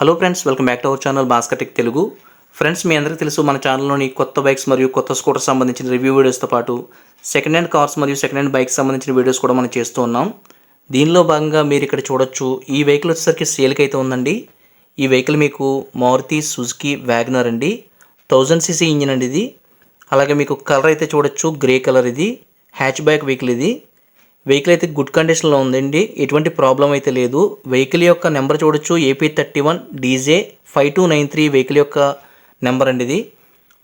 Hello friends welcome back to our channel Bhaskar tech Telugu friends మీ అందరికీ తెలుసు మన ఛానల్లోని కొత్త బైక్స్ మరియు కొత్త స్కూటర్ సంబంధించిన రివ్యూ వీడియోస్తో పాటు సెకండ్ హ్యాండ్ కార్స్ మరియు సెకండ్ హ్యాండ్ బైక్స్ సంబంధించిన వీడియోస్ కూడా మనం చేస్తూ ఉన్నాం. దీనిలో భాగంగా మీరు ఇక్కడ చూడొచ్చు ఈ వెహికల్ వచ్చేసరికి సేల్కి అయితే ఉందండి. ఈ వెహికల్ మీకు మారుతి సుజుకి వ్యాగ్నర్ అండి. థౌజండ్ సీసీ ఇంజిన్ అండి ఇది. అలాగే మీకు కలర్ అయితే చూడొచ్చు గ్రే కలర్ ఇది. హ్యాచ్ బ్యాక్ వెహికల్ ఇది. వెహికల్ అయితే గుడ్ కండిషన్లో ఉందండి. ఎటువంటి ప్రాబ్లం అయితే లేదు. వెహికల్ యొక్క నెంబర్ చూడొచ్చు. AP thirty one DJ five two nine three vehicle యొక్క నెంబర్ అండి ఇది.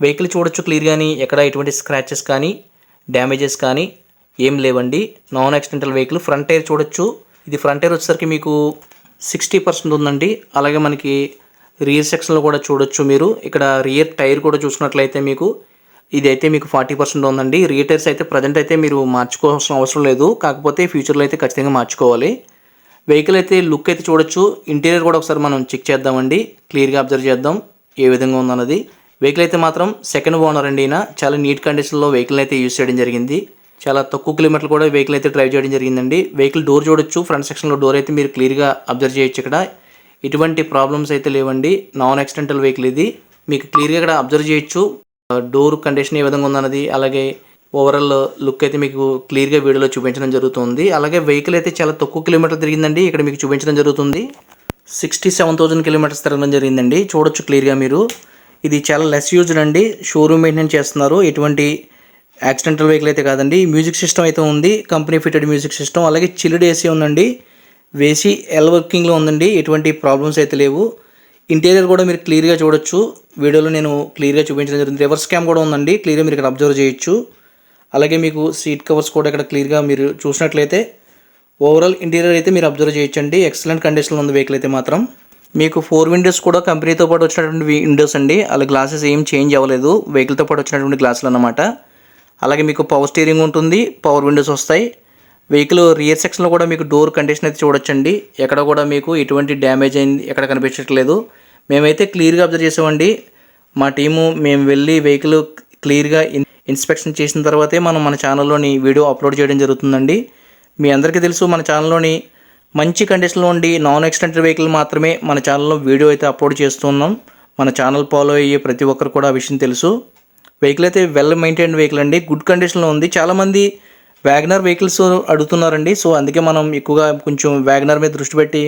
వెహికల్ చూడొచ్చు క్లియర్ కానీ ఎక్కడ ఎటువంటి స్క్రాచెస్ కానీ డ్యామేజెస్ కానీ ఏం లేవండి. Non accidental vehicle front tyre చూడొచ్చు. ఇది ఫ్రంట్ టైర్ వచ్చేసరికి మీకు సిక్స్టీ పర్సెంట్ ఉందండి. అలాగే మనకి రియర్ సెక్షన్లో కూడా చూడొచ్చు మీరు. ఇక్కడ రియర్ టైర్ కూడా చూసుకున్నట్లయితే మీకు ఇది అయితే మీకు ఫార్టీ పర్సెంట్ ఉందండి. రియర్ అయితే ప్రజెంట్ అయితే మీరు మార్చుకోవాల్సిన అవసరం లేదు. కాకపోతే ఫ్యూచర్లో అయితే ఖచ్చితంగా మార్చుకోవాలి. వెహికల్ అయితే లుక్ అయితే చూడొచ్చు. ఇంటీరియర్ కూడా ఒకసారి మనం చెక్ చేద్దామండి. క్లియర్గా అబ్జర్వ్ చేద్దాం ఏ విధంగా ఉందన్నది. వెహికల్ అయితే మాత్రం సెకండ్ ఓనర్ అండి ఈయన. చాలా నీట్ కండిషన్లో వెహికల్ అయితే యూజ్ చేయడం జరిగింది. చాలా తక్కువ కిలోమీటర్లు కూడా వెహికల్ అయితే డ్రైవ్ చేయడం జరిగిందండి. వెహికల్ డోర్ చూడొచ్చు. ఫ్రంట్ సెక్షన్లో డోర్ అయితే మీరు క్లియర్గా అబ్జర్వ్ చేయొచ్చు ఇక్కడ. ఎటువంటి ప్రాబ్లమ్స్ అయితే లేవండి. నాన్ యాక్సిడెంటల్ వెహికల్ ఇది. మీకు క్లియర్గా ఇక్కడ అబ్జర్వ్ చేయొచ్చు. డోర్ కండిషన్ ఏ విధంగా ఉందన్నది అలాగే ఓవరాల్ లుక్ అయితే మీకు క్లియర్గా వీడియోలో చూపించడం జరుగుతుంది. అలాగే వెహికల్ అయితే చాలా తక్కువ కిలోమీటర్ తిరిగిందండి. ఇక్కడ మీకు చూపించడం జరుగుతుంది. సిక్స్టీ సెవెన్ థౌసండ్ కిలోమీటర్స్ తిరగడం జరిగిందండి. చూడొచ్చు క్లియర్గా మీరు. ఇది చాలా లెస్ యూజ్డ్ అండి. షోరూమ్ మెయింటైన్ చేస్తున్నారు. ఎటువంటి యాక్సిడెంటల్ వెహికల్ అయితే కాదండి. మ్యూజిక్ సిస్టమ్ అయితే ఉంది. కంపెనీ ఫిటెడ్ మ్యూజిక్ సిస్టమ్ అలాగే చిల్డ్ ఏసీ ఉందండి. వేసి ఎల్ వర్కింగ్లో ఉందండి. ఎటువంటి ప్రాబ్లమ్స్ అయితే లేవు. ఇంటీరియర్ కూడా మీరు క్లియర్గా చూడొచ్చు. వీడియోలో నేను క్లియర్గా చూపించడం జరుగుతుంది. రివర్స్ క్యామ్ కూడా ఉందండి. క్లియర్గా మీరు ఇక్కడ అబ్జర్వ్ చేయొచ్చు. అలాగే మీకు సీట్ కవర్స్ కూడా ఇక్కడ క్లియర్గా మీరు చూసినట్లయితే ఓవరాల్ ఇంటీరియర్ అయితే మీరు అబ్జర్వ్ చేయొచ్చండి. ఎక్సలెంట్ కండిషన్లో ఉంది వెహికల్ అయితే మాత్రం. మీకు ఫోర్ విండోస్ కూడా కంపెనీతో పాటు వచ్చినటువంటి విండోస్ అండి. అలా గ్లాసెస్ ఏం చేంజ్ అవ్వలేదు. వెహికల్తో పాటు వచ్చినటువంటి గ్లాసులు అన్నమాట. అలాగే మీకు పవర్ స్టీరింగ్ ఉంటుంది. పవర్ విండోస్ వస్తాయి. వెహికల్ రియర్ సెక్షన్లో కూడా మీకు డోర్ కండిషన్ అయితే చూడొచ్చండి. ఎక్కడ కూడా మీకు ఎటువంటి డ్యామేజ్ అయింది ఎక్కడ కనిపించట్లేదు. మేమైతే క్లియర్గా అబ్జర్వ్ చేసామండి. మా టీము మేము వెళ్ళి వెహికల్ క్లియర్గా ఇన్ ఇన్స్పెక్షన్ చేసిన తర్వాతే మనం మన ఛానల్లోని వీడియో అప్లోడ్ చేయడం జరుగుతుందండి. మీ అందరికీ తెలుసు మన ఛానల్లోని మంచి కండిషన్లో ఉండి నాన్ ఎక్సిడెంటల్ వెహికల్ మాత్రమే మన ఛానల్లో వీడియో అయితే అప్లోడ్ చేస్తున్నాం మన ఛానల్ ఫాలో అయ్యే ప్రతి ఒక్కరు కూడా ఆ విషయం తెలుసు. వెహికల్ అయితే వెల్ మెయింటైన్ వెహికల్ అండి. గుడ్ కండిషన్లో ఉంది. చాలామంది వ్యాగనర్ వెహికల్స్ అడుగుతున్నారండి. సో అందుకే మనం ఎక్కువగా కొంచెం వ్యాగనర్ మీద దృష్టి పెట్టి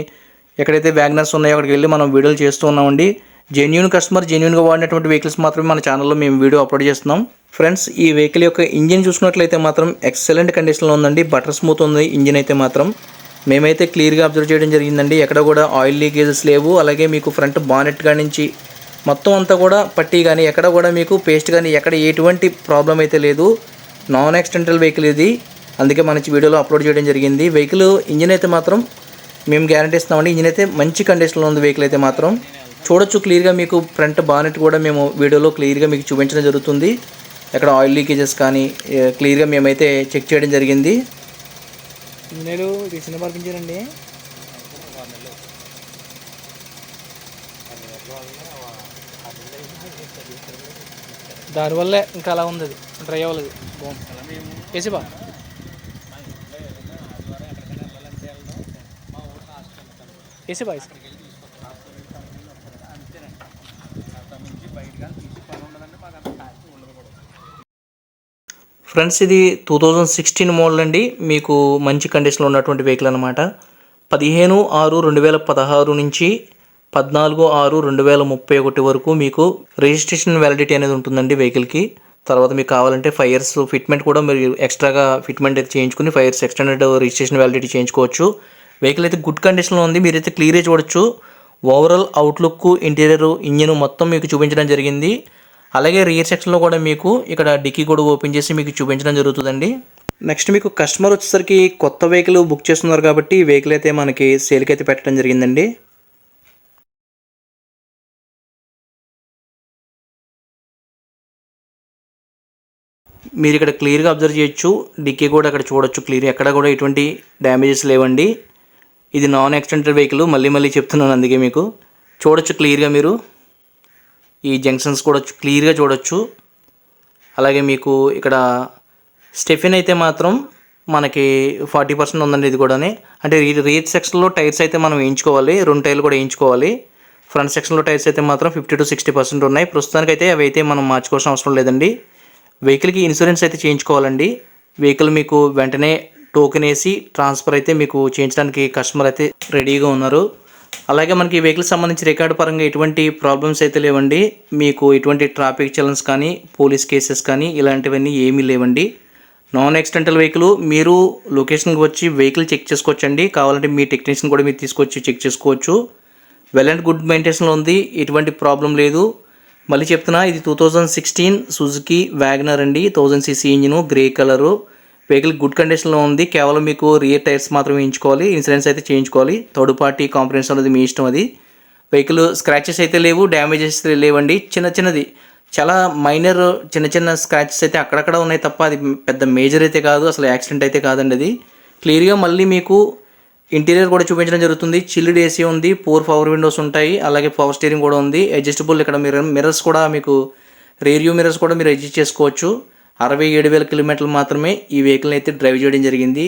ఎక్కడైతే వ్యాగనర్స్ ఉన్నాయో అక్కడికి వెళ్ళి మనం వీడియోలు చేస్తూ ఉన్నామండి. జెన్యున్ కస్టమర్ జెన్యున్గా వాడినటువంటి వెహికల్స్ మాత్రమే మన ఛానల్లో మేము వీడియో అప్లోడ్ చేస్తున్నాం. ఫ్రెండ్స్ ఈ వెహికల్ యొక్క ఇంజిన్ చూసుకున్నట్లయితే మాత్రం ఎక్సలెంట్ కండిషన్లో ఉందండి. బటర్ స్మూత్ ఉంది ఇంజిన్ అయితే మాత్రం. మేమైతే క్లియర్గా అబ్జర్వ్ చేయడం జరిగిందండి. ఎక్కడ కూడా ఆయిల్ లీకేజెస్ లేవు. అలాగే మీకు ఫ్రంట్ బానెట్ కాడి నుంచి మొత్తం అంతా కూడా పట్టి కానీ ఎక్కడ కూడా మీకు పేస్ట్ కానీ ఎక్కడ ఎటువంటి ప్రాబ్లం అయితే లేదు. నాన్ యాక్సిడెంటల్ వెహికల్ ఇది. అందుకే మన వీడియోలో అప్లోడ్ చేయడం జరిగింది. వెహికల్ ఇంజిన్ అయితే మాత్రం మేము గ్యారంటీ ఇస్తున్నామండి. ఇంజిన్ అయితే మంచి కండిషన్లో ఉంది వెహికల్ అయితే మాత్రం. చూడొచ్చు క్లియర్గా మీకు ఫ్రంట్ బానెట్ కూడా మేము వీడియోలో క్లియర్గా మీకు చూపించడం జరుగుతుంది. ఎక్కడ ఆయిల్ లీకేజెస్ కానీ క్లియర్గా మేమైతే చెక్ చేయడం జరిగింది. ఇంజనీరు ఇది పంపించారండి దానివల్లే ఇంకా అలా ఉంది అది. డ్రై అవ్వలేదు. బాగుంది. వేసి బా? వేసి బా ఫ్రెండ్స్ ఇది టూ థౌజండ్ సిక్స్టీన్ మోడల్ అండి. మీకు మంచి కండిషన్లో ఉన్నటువంటి వెహికల్ అనమాట పదిహేను ఆరు రెండు వేల పదహారు నుంచి పద్నాలుగు ఆరు రెండు వేల ముప్పై ఒకటి వరకు మీకు రిజిస్ట్రేషన్ వ్యాలిడిటీ అనేది ఉంటుందండి వెహికల్కి తర్వాత మీకు కావాలంటే ఫైవ్ ఇయర్స్ ఫిట్మెంట్ కూడా మీరు ఎక్స్ట్రాగా ఫిట్మెంట్ అయితే చేయించుకుని five years extended registration validity చేయించుకోవచ్చు. వెహికల్ అయితే గుడ్ కండిషన్లో ఉంది. మీరైతే క్లియర్ చూడొచ్చు. ఓవరాల్ అవుట్లుక్ ఇంటీరియర్ ఇంజిన్ మొత్తం మీకు చూపించడం జరిగింది. అలాగే రియర్ సెక్షన్లో కూడా మీకు ఇక్కడ డిక్కీ కూడా ఓపెన్ చేసి మీకు చూపించడం జరుగుతుందండి. నెక్స్ట్ మీకు కస్టమర్ వచ్చేసరికి కొత్త వెహికల్ బుక్ చేస్తున్నారు కాబట్టి వెహికల్ అయితే మనకి సేల్కి అయితే పెట్టడం జరిగిందండి. మీరు ఇక్కడ క్లియర్గా అబ్జర్వ్ చేయొచ్చు. డిక్కీ కూడా అక్కడ చూడొచ్చు క్లియర్. ఎక్కడ కూడా ఎటువంటి డ్యామేజెస్ లేవండి. ఇది నాన్ యాక్సిడెంటల్ వెహికల్. మళ్ళీ మళ్ళీ చెప్తున్నాను అందుకే మీకు. చూడొచ్చు క్లియర్గా మీరు. ఈ జంక్షన్స్ కూడా క్లియర్గా చూడొచ్చు. అలాగే మీకు ఇక్కడ స్టెఫిన్ అయితే మాత్రం మనకి ఫార్టీ పర్సెంట్ ఉందండి ఇది కూడానే. అంటే రీ సెక్షన్లో టైర్స్ అయితే మనం వేయించుకోవాలి. రెండు టైర్లు కూడా వేయించుకోవాలి. ఫ్రంట్ సెక్షన్లో టైర్స్ అయితే మాత్రం ఫిఫ్టీ టు సిక్స్టీ పర్సెంట్ ఉన్నాయి. ప్రస్తుతానికైతే అవి అయితే మనం మార్చుకోవాల్సిన అవసరం లేదండి. వెహికల్కి ఇన్సూరెన్స్ అయితే చేయించుకోవాలండి. వెహికల్ మీకు వెంటనే టోకెన్ వేసి ట్రాన్స్ఫర్ అయితే మీకు చేయించడానికి కస్టమర్ అయితే రెడీగా ఉన్నారు. అలాగే మనకి వెహికల్ సంబంధించి రికార్డు పరంగా ఎటువంటి ప్రాబ్లమ్స్ అయితే లేవండి. మీకు ఎటువంటి ట్రాఫిక్ చలన్స్ కానీ పోలీస్ కేసెస్ కానీ ఇలాంటివన్నీ ఏమీ లేవండి. నాన్ యాక్సిడెంటల్ వెహికల్ మీరు లొకేషన్కి వచ్చి వెహికల్ చెక్ చేసుకోవచ్చండి. కావాలంటే మీ టెక్నీషియన్ కూడా మీరు తీసుకొచ్చి చెక్ చేసుకోవచ్చు. వెల్ అండ్ గుడ్ మెయింటెన్స్లో ఉంది. ఎటువంటి ప్రాబ్లం లేదు. మళ్ళీ చెప్తున్నా ఇది two thousand sixteen Suzuki WagonR అండి. Thousand CC engine grey colour vehicle good కండిషన్లో ఉంది. కేవలం మీకు రియర్ టైర్స్ మాత్రమే వేయించుకోవాలి ఇన్సూరెన్స్ అయితే చేయించుకోవాలి. థర్డ్ పార్టీ కాంప్రహెన్స్ అనేది మీ ఇష్టం అది. వెహికల్ స్క్రాచెస్ అయితే లేవు డ్యామేజెస్ లేవండి. చిన్న చిన్నది. చాలా మైనర్ చిన్న చిన్న స్క్రాచెస్ అయితే అక్కడక్కడ ఉన్నాయి తప్ప అది పెద్ద మేజర్ అయితే కాదు. అసలు యాక్సిడెంట్ అయితే కాదండి అది. క్లియర్గా మళ్ళీ మీకు ఇంటీరియర్ కూడా చూపించడం జరుగుతుంది. చిల్లుడ్ ఏసీ ఉంది. ఫోర్ పవర్ విండోస్ ఉంటాయి. అలాగే పవర్ స్టీరింగ్ కూడా ఉంది. అడ్జస్టబుల్ ఇక్కడ మిర్రర్ మిర్రర్స్ కూడా మీకు రేరియో మిర్రర్స్ కూడా మీరు అడ్జస్ట్ చేసుకోవచ్చు. అరవై ఏడు వేల కిలోమీటర్లు మాత్రమే ఈ వెహికల్ని అయితే డ్రైవ్ చేయడం జరిగింది.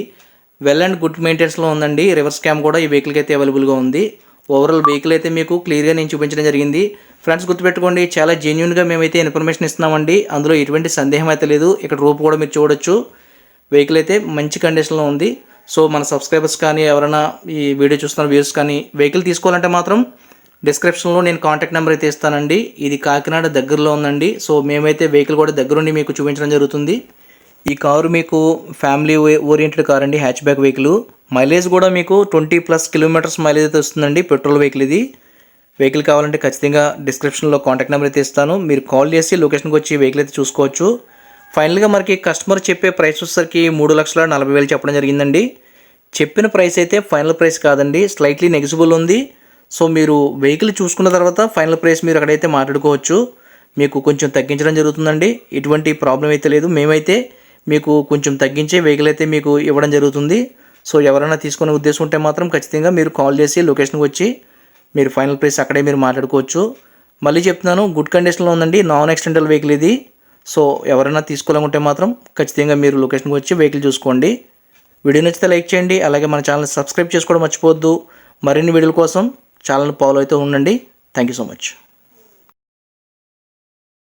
వెల్ అండ్ గుడ్ మెయింటెనెన్స్లో ఉందండి. రివర్స్ క్యామ్ కూడా ఈ వెహికల్కి అయితే అవైలబుల్గా ఉంది. ఓవరాల్ వెహికల్ అయితే మీకు క్లియర్గా నేను చూపించడం జరిగింది. ఫ్రెండ్స్ గుర్తుపెట్టుకోండి చాలా జెన్యున్గా మేమైతే ఇన్ఫర్మేషన్ ఇస్తున్నామండి. అందులో ఎటువంటి సందేహం అయితే లేదు. ఇక్కడ రూపు కూడా మీరు చూడొచ్చు. వెహికల్ అయితే మంచి కండిషన్లో ఉంది. సో మన సబ్స్క్రైబర్స్ కానీ ఎవరైనా ఈ వీడియో చూస్తున్న వ్యూస్ కానీ వెహికల్ తీసుకోవాలంటే మాత్రం డిస్క్రిప్షన్లో నేను కాంటాక్ట్ నెంబర్ అయితే ఇస్తానండి. ఇది కాకినాడ దగ్గరలో ఉందండి. సో మేమైతే వెహికల్ కూడా దగ్గరుండి మీకు చూపించడం జరుగుతుంది. ఈ కారు మీకు ఫ్యామిలీ ఓరియంటెడ్ కార్ అండి. Hatchback vehicle. మైలేజ్ కూడా మీకు ట్వంటీ ప్లస్ కిలోమీటర్స్ మైలేజ్ అయితే వస్తుందండి. పెట్రోల్ వెహికల్ ఇది. వెహికల్ కావాలంటే ఖచ్చితంగా డిస్క్రిప్షన్లో కాంటాక్ట్ నెంబర్ అయితే ఇస్తాను. మీరు కాల్ చేసి లొకేషన్కి వచ్చి వెహికల్ అయితే చూసుకోవచ్చు. ఫైనల్గా మనకి కస్టమర్ చెప్పే ప్రైస్ వచ్చేసరికి మూడు లక్షల నలభై వేలు చెప్పడం జరిగిందండి. చెప్పిన ప్రైస్ అయితే ఫైనల్ ప్రైస్ కాదండి. స్లైట్లీ నెగిజిబుల్ ఉంది. సో మీరు వెహికల్ చూసుకున్న తర్వాత ఫైనల్ ప్రైస్ మీరు అక్కడైతే మాట్లాడుకోవచ్చు. మీకు కొంచెం తగ్గించడం జరుగుతుందండి. ఎటువంటి ప్రాబ్లం అయితే లేదు. మేమైతే మీకు కొంచెం తగ్గించే వెహికల్ అయితే మీకు ఇవ్వడం జరుగుతుంది. సో ఎవరైనా తీసుకునే ఉద్దేశం ఉంటే మాత్రం ఖచ్చితంగా మీరు కాల్ చేసి లొకేషన్కి వచ్చి మీరు ఫైనల్ ప్రైస్ అక్కడే మీరు మాట్లాడుకోవచ్చు. మళ్ళీ చెప్తున్నాను గుడ్ కండిషన్లో ఉందండి. నాన్ ఎక్స్టెండల్ వెహికల్ ఇది. సో ఎవరైనా తీసుకోవాలనుకుంటే మాత్రం ఖచ్చితంగా మీరు లొకేషన్కి వచ్చి వెహికల్ చూసుకోండి. వీడియో నచ్చితే లైక్ చేయండి. అలాగే మన ఛానల్ సబ్స్క్రైబ్ చేసుకోవడం మర్చిపోవద్దు. మరిన్ని వీడియోల కోసం ఛానల్ ఫాలో అయితే ఉండండి. Thank you so much.